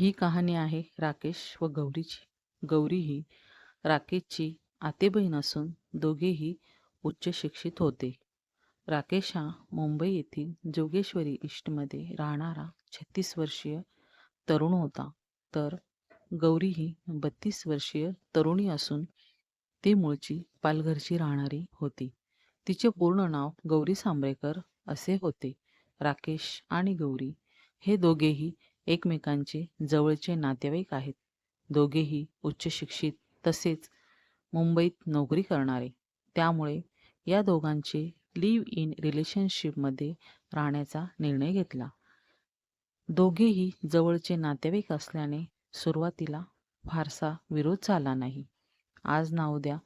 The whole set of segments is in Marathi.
ही कहाणी आहे राकेश व गौरीची. गौरी ही राकेशची आतेबहीण असून दोघेही उच्च शिक्षित होते. राकेश हा मुंबई येथील जोगेश्वरी ईस्टमध्ये राहणारा छत्तीस वर्षीय तरुण होता. तर गौरी ही बत्तीस वर्षीय तरुणी असून ती मूळची पालघरची राहणारी होती. तिचे पूर्ण नाव गौरी सांबरेकर असे होते. राकेश आणि गौरी हे दोघेही एकमेकांचे जवळचे नातेवाईक आहेत. दोघेही उच्च शिक्षित तसेच मुंबईत नोकरी करणारे. त्यामुळे या दोघांचे लिव्ह इन रिलेशनशिपमध्ये राहण्याचा निर्णय घेतला. दोघेही जवळचे नातेवाईक असल्याने सुरुवातीला फारसा विरोध झाला नाही. आज ना उद्या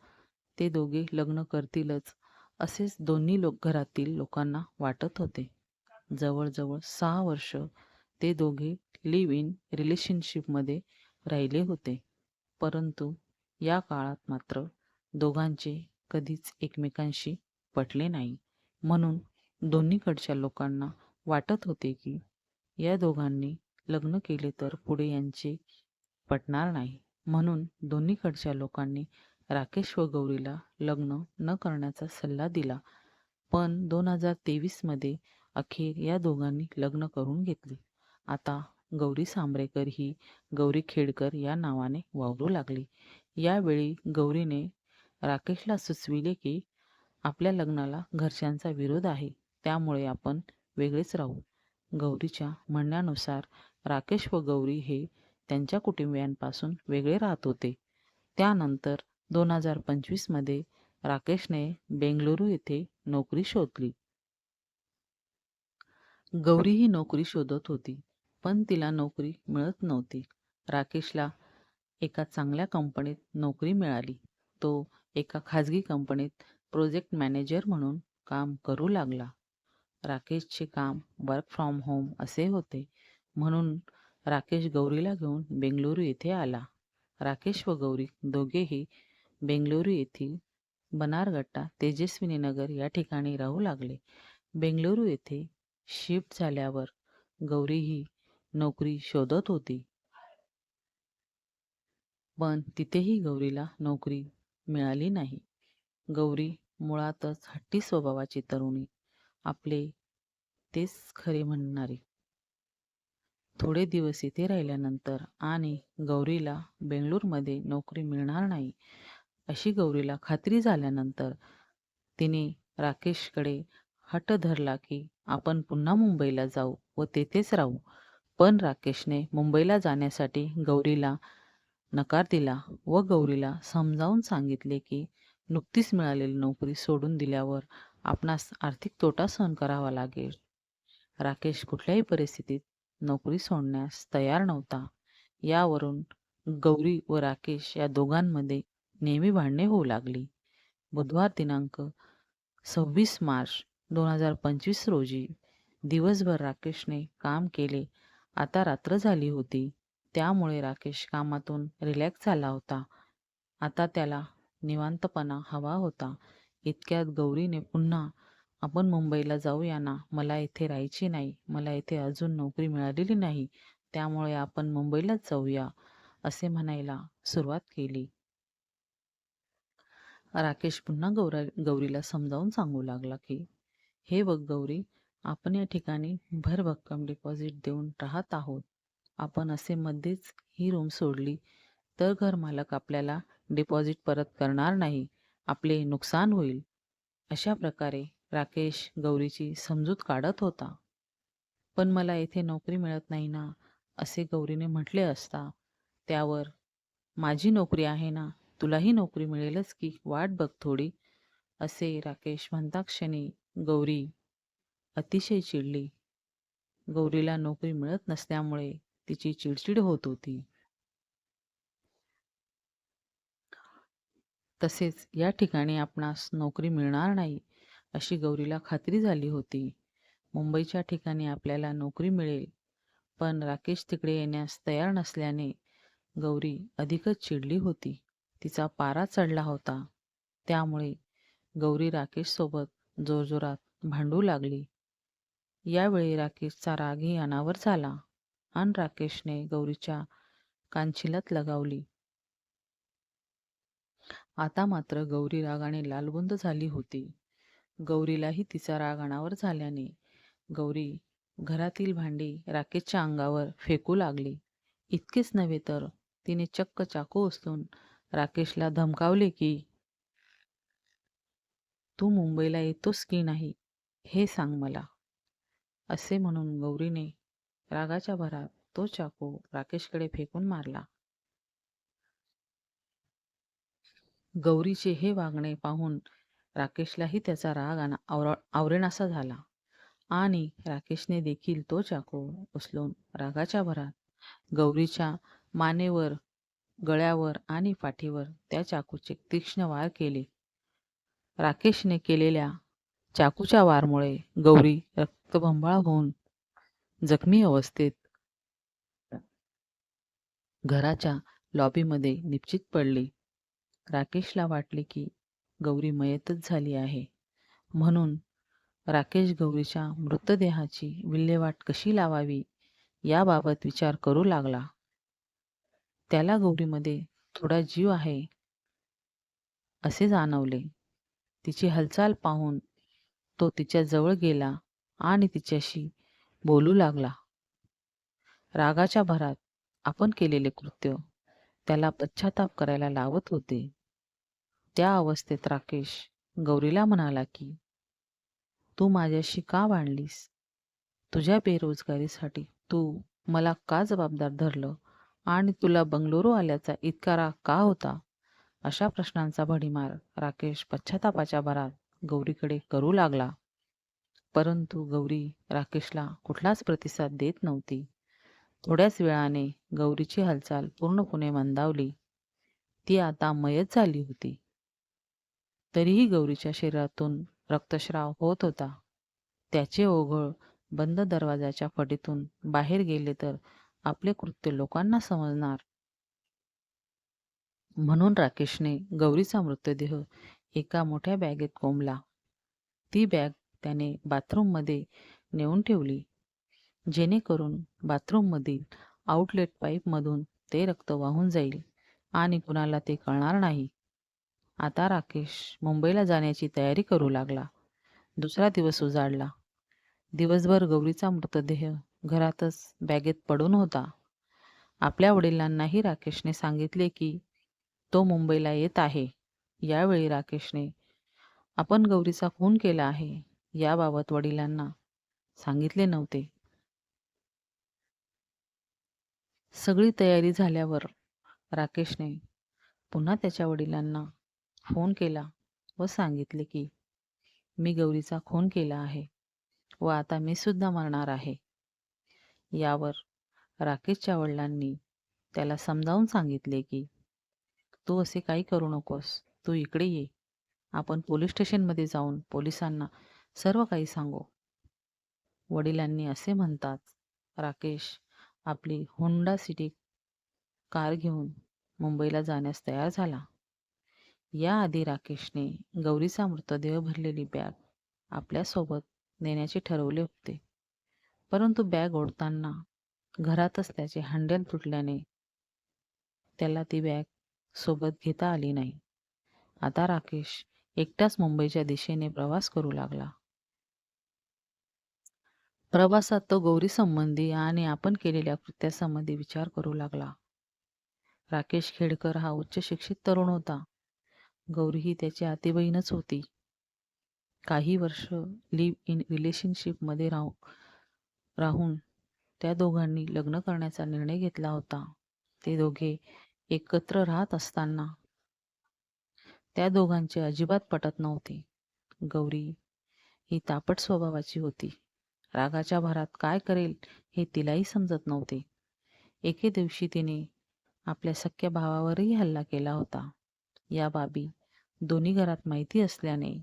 ते दोघे लग्न करतीलच असेच दोन्ही लोक घरातील लोकांना वाटत होते. जवळजवळ सहा वर्ष ते दोघे लिव्ह इन रिलेशनशिपमध्ये राहिले होते. परंतु या काळात मात्र दोघांचे कधीच एकमेकांशी पटले नाही. म्हणून दोन्हीकडच्या लोकांना वाटत होते की या दोघांनी लग्न केले तर पुढे यांचे पटणार नाही. म्हणून दोन्हीकडच्या लोकांनी राकेश व गौरीला लग्न न करण्याचा सल्ला दिला. पण दोन हजार तेवीसमध्ये अखेर या दोघांनी लग्न करून घेतले. आता गौरी सांबरेकर ही गौरी खेडकर या नावाने वावरू लागली. यावेळी गौरीने राकेशला सुचविले की आपल्या लग्नाला घरच्यांचा विरोध आहे. त्यामुळे आपण वेगळेच राहू. गौरीच्या म्हणण्यानुसार राकेश व गौरी हे त्यांच्या कुटुंबियांपासून वेगळे राहत होते. त्यानंतर दोन हजार पंचवीसमध्ये राकेशने बेंगलुरू येथे नोकरी शोधली. गौरी ही नोकरी शोधत होती. पण तिला नोकरी मिळत नव्हती. राकेशला एका चांगल्या कंपनीत नोकरी मिळाली. तो एका खाजगी कंपनीत प्रोजेक्ट मॅनेजर म्हणून काम करू लागला. राकेशचे काम वर्क फ्रॉम होम असे होते. म्हणून राकेश गौरीला घेऊन बेंगलुरू येथे आला. राकेश व गौरी दोघेही बेंगलुरू येथील बनारघट्टा तेजस्विनीनगर या ठिकाणी राहू लागले. बेंगलुरू येथे शिफ्ट झाल्यावर गौरी ही नोकरी शोधत होती. पण तिथेही गौरीला नोकरी मिळाली नाही. गौरी मुळातच हट्टी स्वभावाची तरुणी. आपले तेच खरे म्हणणारी. थोडे दिवस इथे राहिल्यानंतर आणि गौरीला बेंगळूरमध्ये नोकरी मिळणार नाही अशी गौरीला खात्री झाल्यानंतर तिने राकेशकडे हट धरला की आपण पुन्हा मुंबईला जाऊ व तेथेच राहू. पण राकेशने मुंबईला जाण्यासाठी गौरीला नकार दिला व गौरीला समजावून सांगितले की नुकतीच मिळालेली नोकरी सोडून दिल्यावर आपणास आर्थिक तोटा सहन करावा लागेल. राकेश कुठल्याही परिस्थितीत नोकरी सोडण्यास तयार नव्हता. यावरून गौरी व राकेश या दोघांमध्ये नेहमी भांडणे होऊ लागली. बुधवार दिनांक सव्वीस मार्च दोन हजार पंचवीस रोजी दिवसभर राकेशने काम केले. आता रात्र झाली होती. त्यामुळे राकेश कामातून रिलॅक्स झाला होता. आता त्याला निवांतपणा हवा होता. इतक्यात गौरीने पुन्हा आपण मुंबईला जाऊया ना. मला इथे राहायची नाही. मला इथे अजून नोकरी मिळालेली नाही. त्यामुळे आपण मुंबईलाच जाऊया असे म्हणायला सुरुवात केली. राकेश पुन्हा गौरा गौरीला समजावून सांगू लागला की हे बघ गौरी आपण या ठिकाणी भरभक्कम डिपॉझिट देऊन राहत आहोत. आपण असे मध्येच ही रूम सोडली तर घरमालक आपल्याला डिपॉझिट परत करणार नाही. आपले नुकसान होईल. अशा प्रकारे राकेश गौरीची समजूत काढत होता. पण मला येथे नोकरी मिळत नाही ना असे गौरीने म्हटले असता त्यावर माझी नोकरी आहे ना तुलाही नोकरी मिळेलच की वाट बघ थोडी असे राकेश म्हणताक्षणी गौरी अतिशय चिडली. गौरीला नोकरी मिळत नसल्यामुळे तिची चिडचिड होत होती. तसेच या ठिकाणी आपणास नोकरी मिळणार नाही अशी गौरीला खात्री झाली होती. मुंबईच्या ठिकाणी आपल्याला नोकरी मिळेल पण राकेश तिकडे येण्यास तयार नसल्याने गौरी अधिकच चिडली होती. तिचा पारा चढला होता. त्यामुळे गौरी राकेशसोबत जोरजोरात भांडू लागली. यावेळी राकेशचा रागही अनावर झाला. आणि राकेशने गौरीच्या कांशिलात लगावली. आता मात्र गौरी रागाने लालबुंद झाली होती. गौरीलाही तिचा राग अनावर झाल्याने गौरी घरातील भांडी राकेशच्या अंगावर फेकू लागली. इतकेच नव्हे तर तिने चक्क चाकू उचलून राकेशला धमकावले की तू मुंबईला येतोस की नाही हे सांग मला. असे म्हणून गौरीने रागाच्या भरात तो चाकू राकेशकडे फेकून मारला. गौरीचे हे वागणे पाहून राकेशलाही त्याचा राग आणि आवरेनासा झाला. आणि राकेशने देखील तो चाकू उचलून रागाच्या भरात गौरीच्या मानेवर गळ्यावर आणि पाठीवर त्या चाकूचे तीक्ष्ण वार केले. राकेशने केलेल्या चाकूच्या वारमुळे गौरी रक्तभंबाळ होऊन जखमी अवस्थेत घराच्या लॉबीमध्ये निश्चित पडली. राकेशला वाटले की गौरी मयतच झाली आहे. म्हणून राकेश गौरीच्या मृतदेहाची विल्हेवाट कशी लावावी याबाबत विचार करू लागला. त्याला गौरीमध्ये थोडा जीव आहे असे जाणवले. तिची हालचाल पाहून तो तिच्या जवळ गेला आणि तिच्याशी बोलू लागला. रागाच्या भरात आपण केलेले कृत्य त्याला पश्चाताप करायला लावत होते. त्या अवस्थेत राकेश गौरीला म्हणाला की तू माझ्याशी का भांडलीस? तुझ्या बेरोजगारीसाठी तू मला का जबाबदार धरलं? आणि तुला बंगलोरू आल्याचा इतका राग का होता? अशा प्रश्नांचा भडीमार राकेश पश्चातापाच्या भरात गौरीकडे करू लागला. परंतु गौरी राकेशला कुठलाच प्रतिसाद देत नव्हती. थोड्याच वेळाने गौरीची हालचाल पूर्णपणे मंदावली. ती आता मयत झाली होती. तरीही गौरीच्या शरीरातून रक्तस्राव होत होता. त्याचे ओघळ बंद दरवाजाच्या फटीतून बाहेर गेले तर आपले कृत्य लोकांना समजणार. म्हणून राकेशने गौरीचा मृतदेह एका मोठ्या बॅगेत कोंबला. ती बॅग त्याने बाथरूममध्ये नेऊन ठेवली. जेणेकरून बाथरूममधील आउटलेट पाईपमधून ते रक्त वाहून जाईल आणि कुणाला ते कळणार नाही. आता राकेश मुंबईला जाण्याची तयारी करू लागला. दुसरा दिवस उजाडला. दिवसभर गौरीचा मृतदेह घरातच बॅगेत पडून होता. आपल्या वडिलांनाही राकेशने सांगितले की तो मुंबईला येत आहे. यावेळी राकेशने आपण गौरीचा खून केला आहे याबाबत वडिलांना सांगितले नव्हते. सगळी तयारी झाल्यावर राकेशने पुन्हा त्याच्या वडिलांना फोन केला व सांगितले की मी गौरीचा खून केला आहे व आता मी सुद्धा मरणार आहे. यावर राकेशच्या वडिलांनी त्याला समजावून सांगितले की तू असे काही करू नकोस. तू इकडे ये. आपण पोलीस स्टेशनमध्ये जाऊन पोलिसांना सर्व काही सांगू. वडिलांनी असे म्हणताच राकेश आपली होंडा सिटी कार घेऊन मुंबईला जाण्यास तयार झाला. याआधी राकेशने गौरीचा मृतदेह भरलेली बॅग आपल्यासोबत नेण्याचे ठरवले होते. परंतु बॅग ओढताना घरातच त्याचे हँडल तुटल्याने त्याला ती बॅग सोबत घेता आली नाही. आता राकेश एकटाच मुंबईच्या दिशेने प्रवास करू लागला. प्रवासात तो गौरी संबंधी आणि आपण केलेल्या कृत्यासंबंधी विचार करू लागला. राकेश खेडकर हा उच्च शिक्षित तरुण होता. गौरी ही त्याची आतेबहीणच होती. काही वर्ष लिव्ह इन रिलेशनशिपमध्ये राहू राहून त्या दोघांनी लग्न करण्याचा निर्णय घेतला होता. ते दोघे एकत्र राहत असताना त्या दोघांचे अजिबात पटत नव्हते. गौरी ही तापट स्वभावाची होती. रागाच्या भरात काय करेल हे तिलाही समजत नव्हते. एके दिवशी तिने आपल्या सख्या भावावरही हल्ला केला होता. या बाबी दोन्ही घरात माहिती असल्याने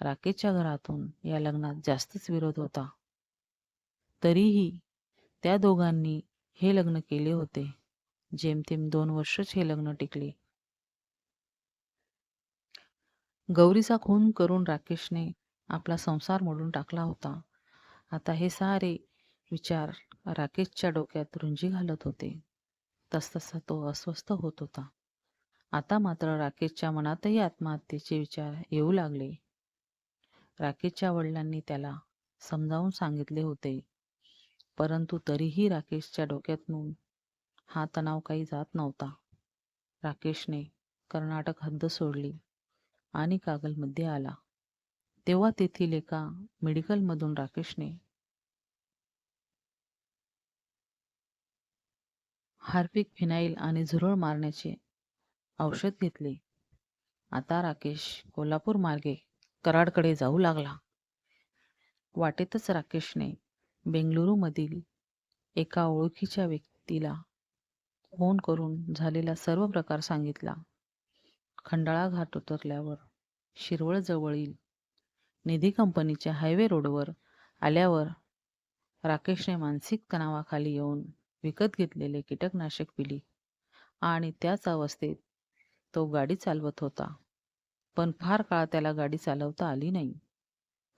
राकेशच्या घरातून या लग्नात जास्तच विरोध होता. तरीही त्या दोघांनी हे लग्न केले होते. जेमतेम दोन वर्षच हे लग्न टिकले. गौरीचा खून करून राकेशने आपला संसार मोडून टाकला होता. आता हे सारे विचार राकेशच्या डोक्यात रुंजी घालत होते. तसतसा तो अस्वस्थ होत होता. आता मात्र राकेशच्या मनातही आत्महत्येचे विचार येऊ लागले. राकेशच्या वडिलांनी त्याला समजावून सांगितले होते. परंतु तरीही राकेशच्या डोक्यातून हा तणाव काही जात नव्हता. राकेशने कर्नाटक हद्द सोडली. आणि कागलमध्ये आला. तेव्हा तेथील एका मेडिकलमधून राकेशने हार्पिक फिनाईल आणि झुरळ मारण्याचे औषध घेतले. आता राकेश कोल्हापूर मार्गे कराडकडे जाऊ लागला. वाटेतच राकेशने बेंगलुरूमधील एका ओळखीच्या व्यक्तीला फोन करून झालेला सर्व प्रकार सांगितला. खंडाळा घाट उतरल्यावर शिरवळजवळील निधी कंपनीच्या हायवे रोडवर आल्यावर राकेशने मानसिक तणावाखाली येऊन विकत घेतलेले कीटकनाशक पिली आणि त्याच अवस्थेत तो गाडी चालवत होता. पण फार काळ त्याला गाडी चालवता आली नाही.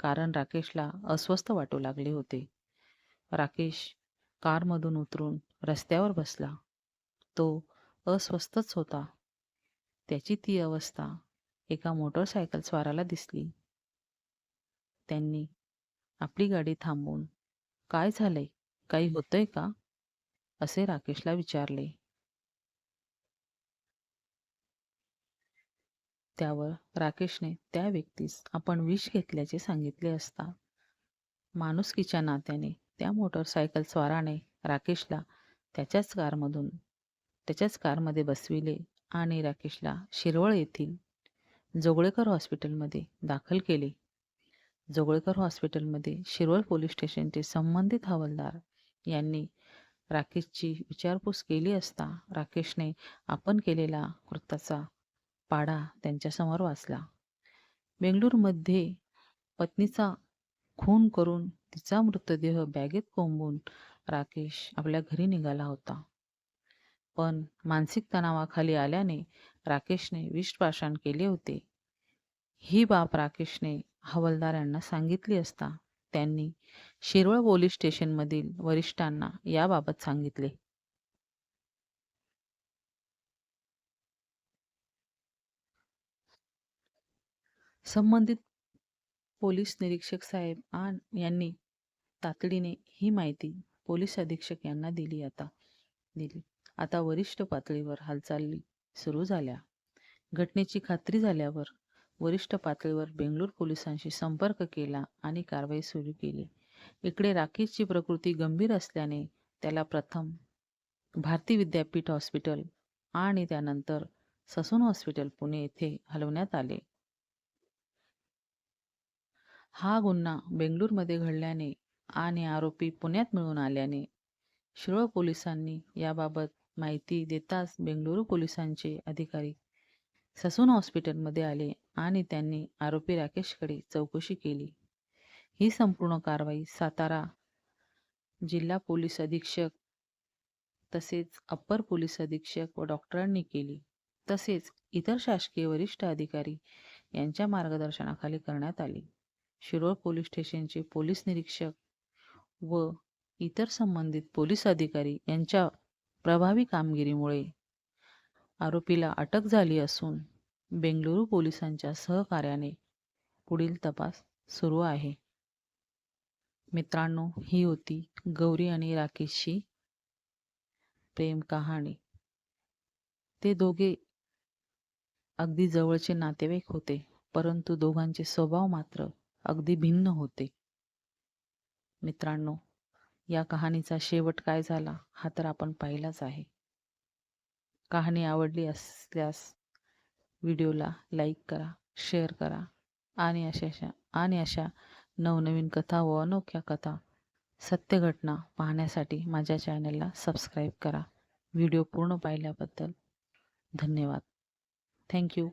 कारण राकेशला अस्वस्थ वाटू लागले होते. राकेश कारमधून उतरून रस्त्यावर बसला. तो अस्वस्थच होता. त्याची ती अवस्था एका मोटरसायकल स्वाराला दिसली. त्यांनी आपली गाडी थांबवून काय झालंय? काही होतंय का? असे राकेशला विचारले. त्यावर राकेशने त्या व्यक्तीस आपण विष घेतल्याचे सांगितले असता माणुसकीच्या नात्याने त्या मोटरसायकल स्वाराने राकेशला त्याच्याच कारमधून त्याच्याच कारमध्ये बसविले. आणि राकेशला शिरवळ येथील जोगळेकर हॉस्पिटलमध्ये दाखल केले. जोगळेकर हॉस्पिटलमध्ये शिरवळ पोलीस स्टेशनचे संबंधित हवालदार यांनी राकेशची विचारपूस केली असता राकेशने आपण केलेला कृत्याचा पाडा त्यांच्यासमोर वाचला. बेंगळूरमध्ये पत्नीचा खून करून तिचा मृतदेह बॅगेत कोंबून राकेश आपल्या घरी निघाला होता. पण मानसिक तणावाखाली आल्याने राकेशने विषप्राशन केले होते. ही बाब राकेशने हवालदारांना सांगितली असता त्यांनी शिरवळ पोलीस स्टेशनमधील वरिष्ठांना याबाबत सांगितले. संबंधित पोलीस निरीक्षक साहेब आन यांनी तातडीने ही माहिती पोलीस अधीक्षक यांना दिली आता दिली. आता वरिष्ठ पातळीवर हालचाली सुरू झाल्या. घटनेची खात्री झाल्यावर वरिष्ठ पातळीवर बेंगळूर पोलिसांशी संपर्क केला आणि कारवाई सुरू केली. इकडे राकेशची प्रकृती गंभीर असल्याने त्याला प्रथम भारती विद्यापीठ हॉस्पिटल आणि त्यानंतर ससून हॉस्पिटल पुणे येथे हलवण्यात आले. हा गुन्हा बेंगळूरमध्ये घडल्याने आणि आरोपी पुण्यात मिळून आल्याने शिरोळ पोलिसांनी याबाबत माहिती देताच बेंगळुरू पोलिसांचे अधिकारी ससून हॉस्पिटलमध्ये आले आणि त्यांनी आरोपी राकेशकडे चौकशी केली. ही संपूर्ण कारवाई सातारा जिल्हा पोलीस अधीक्षक तसेच अप्पर पोलीस अधीक्षक व डॉक्टरांनी केली. तसेच इतर शासकीय वरिष्ठ अधिकारी यांच्या मार्गदर्शनाखाली करण्यात आली. शिरोळ पोलीस स्टेशनचे पोलीस निरीक्षक व इतर संबंधित पोलीस अधिकारी यांच्या प्रभावी कामगिरीमुळे आरोपीला अटक झाली असून बेंगळुरू पोलिसांच्या सहकार्याने पुढील तपास सुरू आहे. मित्रांनो ही होती गौरी आणि राकेशची प्रेम कहाणी. ते दोघे अगदी जवळचे नातेवाईक होते परंतु दोघांचे स्वभाव मात्र अगदी भिन्न होते. मित्रांनो या कहाणीचा शेवट काय झाला हा तर आपण पाहिलाच आहे. कहाणी आवडली असल्यास व्हिडिओला लाईक करा शेअर करा आणि अशा अशा आणि अशा नवनवीन कथा व अनोख्या कथा सत्य घटना पाहण्यासाठी माझ्या चॅनलला सबस्क्राईब करा. व्हिडिओ पूर्ण पाहिल्याबद्दल धन्यवाद. थँक्यू